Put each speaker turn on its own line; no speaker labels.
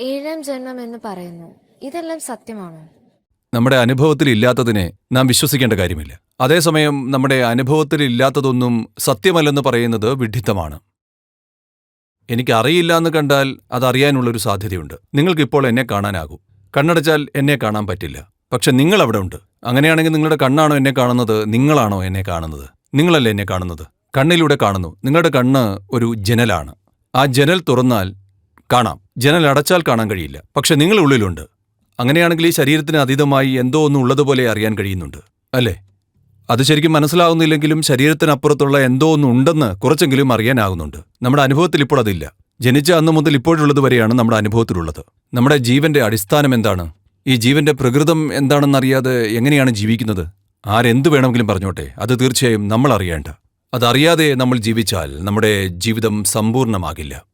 ഏഴാം ജന്മം എന്ന് പറയുന്നു. ഇതെല്ലാം സത്യമാണോ?
നമ്മുടെ അനുഭവത്തിൽ ഇല്ലാത്തതിനെ നാം വിശ്വസിക്കേണ്ട കാര്യമില്ല. അതേസമയം നമ്മുടെ അനുഭവത്തിൽ ഇല്ലാത്തതൊന്നും സത്യമല്ലെന്ന് പറയുന്നത് വിഡ്ഢിത്തമാണ്. എനിക്ക് അറിയില്ല എന്ന് കണ്ടാൽ അതറിയാനുള്ളൊരു സാധ്യതയുണ്ട്. നിങ്ങൾക്കിപ്പോൾ എന്നെ കാണാനാകും. കണ്ണടച്ചാൽ എന്നെ കാണാൻ പറ്റില്ല. പക്ഷെ നിങ്ങൾ അവിടെ ഉണ്ട്. അങ്ങനെയാണെങ്കിൽ നിങ്ങളുടെ കണ്ണാണോ എന്നെ കാണുന്നത്? നിങ്ങളാണോ എന്നെ കാണുന്നത്? നിങ്ങളല്ലേ എന്നെ കാണുന്നത്? കണ്ണിലൂടെ കാണുന്നു. നിങ്ങളുടെ കണ്ണ് ഒരു ജനലാണ്. ആ ജനൽ തുറന്നാൽ കാണാം. ജനൽ അടച്ചാൽ കാണാൻ കഴിയില്ല. പക്ഷെ നിങ്ങൾ ഉള്ളിലുണ്ട്. അങ്ങനെയാണെങ്കിൽ ഈ ശരീരത്തിന് അതീതമായി എന്തോ ഒന്ന് ഉള്ളതുപോലെ അറിയാൻ കഴിയുന്നുണ്ട്. അല്ലേ? അത് ശരിക്കും മനസ്സിലാവുന്നില്ലെങ്കിലും ശരീരത്തിനപ്പുറത്തുള്ള എന്തോ ഒന്ന് ഉണ്ടെന്ന് കുറച്ചെങ്കിലും അറിയാനാകുന്നുണ്ട്. നമ്മുടെ അനുഭവത്തിൽ ഇപ്പോൾ അതില്ല. ജനിച്ച അന്ന് മുതൽ ഇപ്പോഴുള്ളത് വരെയാണ് നമ്മുടെ അനുഭവത്തിലുള്ളത്. നമ്മുടെ ജീവന്റെ അടിസ്ഥാനം എന്താണ്? ഈ ജീവന്റെ പ്രകൃതം എന്താണെന്നറിയാതെ എങ്ങനെയാണ് ജീവിക്കുന്നത്? ആരെന്ത് വേണമെങ്കിലും പറഞ്ഞോട്ടെ. അത് തീർച്ചയായും നമ്മൾ അറിയേണ്ട. അതറിയാതെ നമ്മൾ ജീവിച്ചാൽ നമ്മുടെ ജീവിതം സമ്പൂർണമാകില്ല.